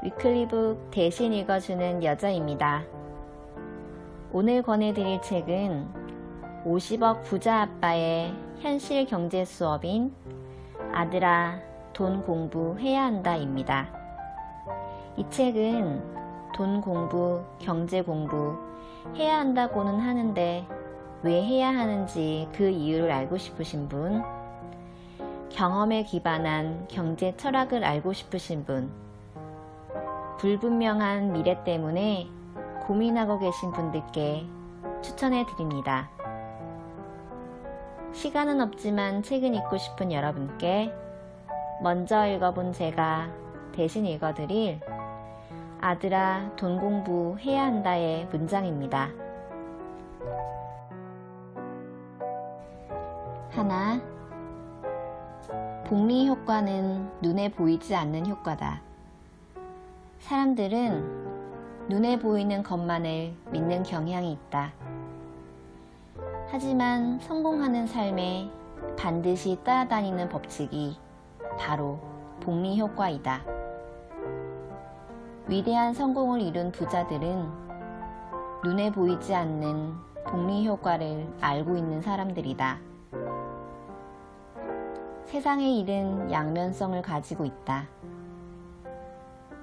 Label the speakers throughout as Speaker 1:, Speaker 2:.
Speaker 1: 위클리북 대신 읽어주는 여자입니다. 오늘 권해드릴 책은 50억 부자 아빠의 현실 경제 수업인 아들아 돈 공부해야 한다입니다. 이 책은 돈 공부, 경제 공부 해야 한다고는 하는데 왜 해야 하는지 그 이유를 알고 싶으신 분, 경험에 기반한 경제 철학을 알고 싶으신 분, 불분명한 미래 때문에 고민하고 계신 분들께 추천해 드립니다. 시간은 없지만 책은 읽고 싶은 여러분께 먼저 읽어본 제가 대신 읽어드릴 아들아 돈 공부 해야 한다의 문장입니다. 하나 복리 효과는 눈에 보이지 않는 효과다. 사람들은 눈에 보이는 것만을 믿는 경향이 있다. 하지만 성공하는 삶에 반드시 따라다니는 법칙이 바로 복리 효과이다. 위대한 성공을 이룬 부자들은 눈에 보이지 않는 복리 효과를 알고 있는 사람들이다. 세상의 일은 양면성을 가지고 있다.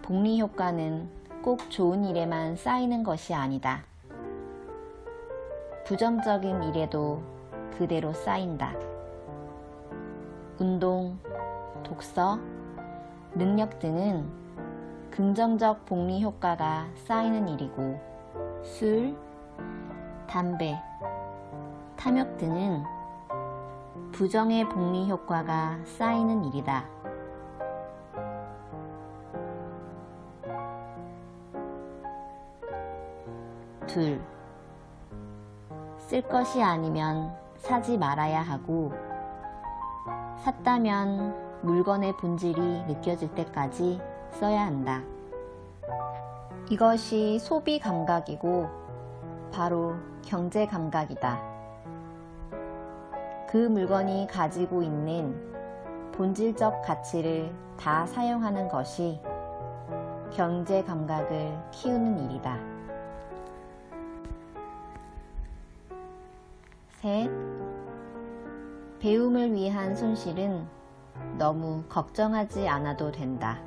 Speaker 1: 복리 효과는 꼭 좋은 일에만 쌓이는 것이 아니다. 부정적인 일에도 그대로 쌓인다. 운동, 독서, 능력 등은 긍정적 복리 효과가 쌓이는 일이고, 술, 담배, 탐욕 등은 부정의 복리 효과가 쌓이는 일이다. 둘. 쓸 것이 아니면 사지 말아야 하고, 샀다면 물건의 본질이 느껴질 때까지 써야 한다. 이것이 소비 감각이고, 바로 경제 감각이다. 그 물건이 가지고 있는 본질적 가치를 다 사용하는 것이 경제 감각을 키우는 일이다. 셋. 배움을 위한 손실은 너무 걱정하지 않아도 된다.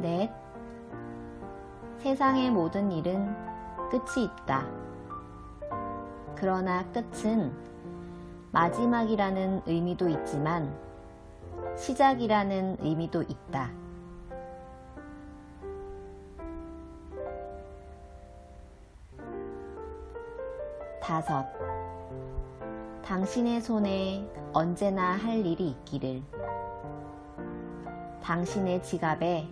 Speaker 1: 넷. 세상의 모든 일은 끝이 있다. 그러나 끝은 마지막이라는 의미도 있지만 시작이라는 의미도 있다. 다섯. 당신의 손에 언제나 할 일이 있기를. 당신의 지갑에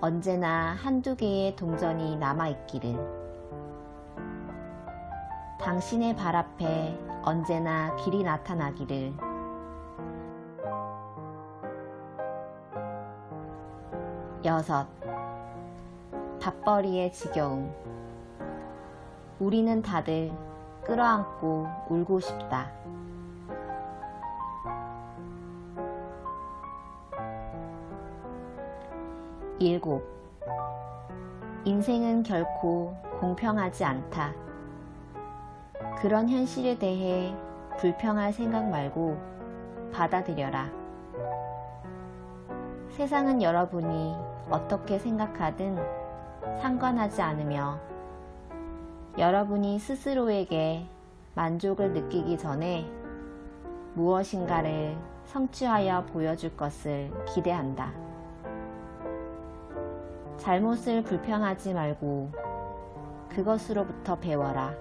Speaker 1: 언제나 한두 개의 동전이 남아있기를. 당신의 발 앞에 언제나 길이 나타나기를. 여섯. 밥벌이의 지겨움. 우리는 다들 끌어안고 울고 싶다. 일곱. 인생은 결코 공평하지 않다. 그런 현실에 대해 불평할 생각 말고 받아들여라. 세상은 여러분이 어떻게 생각하든 상관하지 않으며 여러분이 스스로에게 만족을 느끼기 전에 무엇인가를 성취하여 보여줄 것을 기대한다. 잘못을 불평하지 말고 그것으로부터 배워라.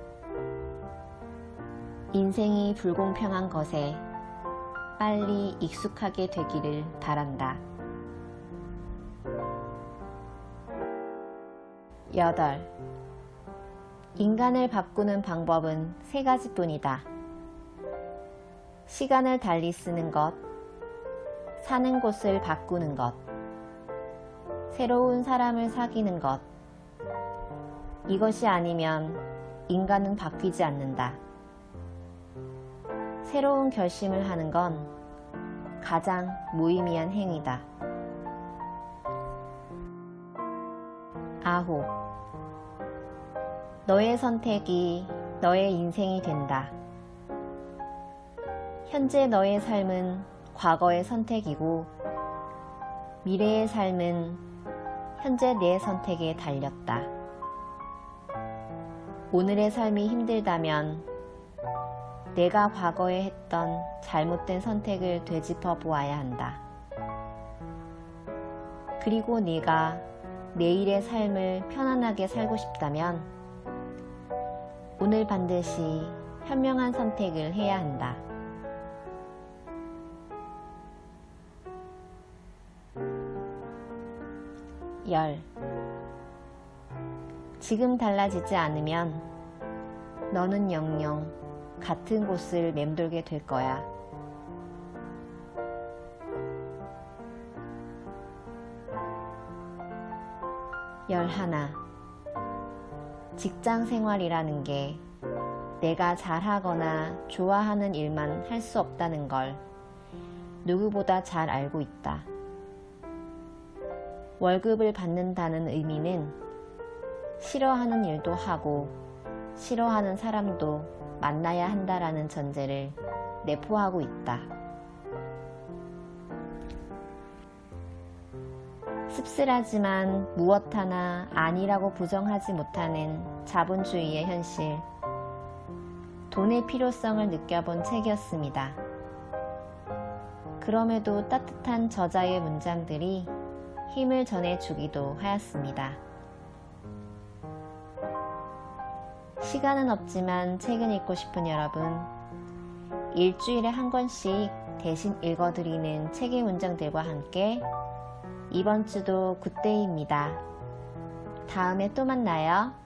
Speaker 1: 인생이 불공평한 것에 빨리 익숙하게 되기를 바란다. 여덟. 인간을 바꾸는 방법은 세 가지뿐이다. 시간을 달리 쓰는 것, 사는 곳을 바꾸는 것, 새로운 사람을 사귀는 것. 이것이 아니면 인간은 바뀌지 않는다. 새로운 결심을 하는 건 가장 무의미한 행위다. 아홉. 너의 선택이 너의 인생이 된다. 현재 너의 삶은 과거의 선택이고 미래의 삶은 현재 내 선택에 달렸다. 오늘의 삶이 힘들다면 내가 과거에 했던 잘못된 선택을 되짚어 보아야 한다. 그리고 네가 내일의 삶을 편안하게 살고 싶다면 오늘 반드시 현명한 선택을 해야 한다. 열. 지금 달라지지 않으면 너는 영영 같은 곳을 맴돌게 될 거야. 열하나. 직장 생활이라는 게 내가 잘하거나 좋아하는 일만 할 수 없다는 걸 누구보다 잘 알고 있다. 월급을 받는다는 의미는 싫어하는 일도 하고 싫어하는 사람도 만나야 한다라는 전제를 내포하고 있다. 씁쓸하지만 무엇 하나 아니라고 부정하지 못하는 자본주의의 현실. 돈의 필요성을 느껴본 책이었습니다. 그럼에도 따뜻한 저자의 문장들이 힘을 전해주기도 하였습니다. 시간은 없지만 책은 읽고 싶은 여러분, 일주일에 한 권씩 대신 읽어드리는 책의 문장들과 함께 이번 주도 굿데이입니다. 다음에 또 만나요.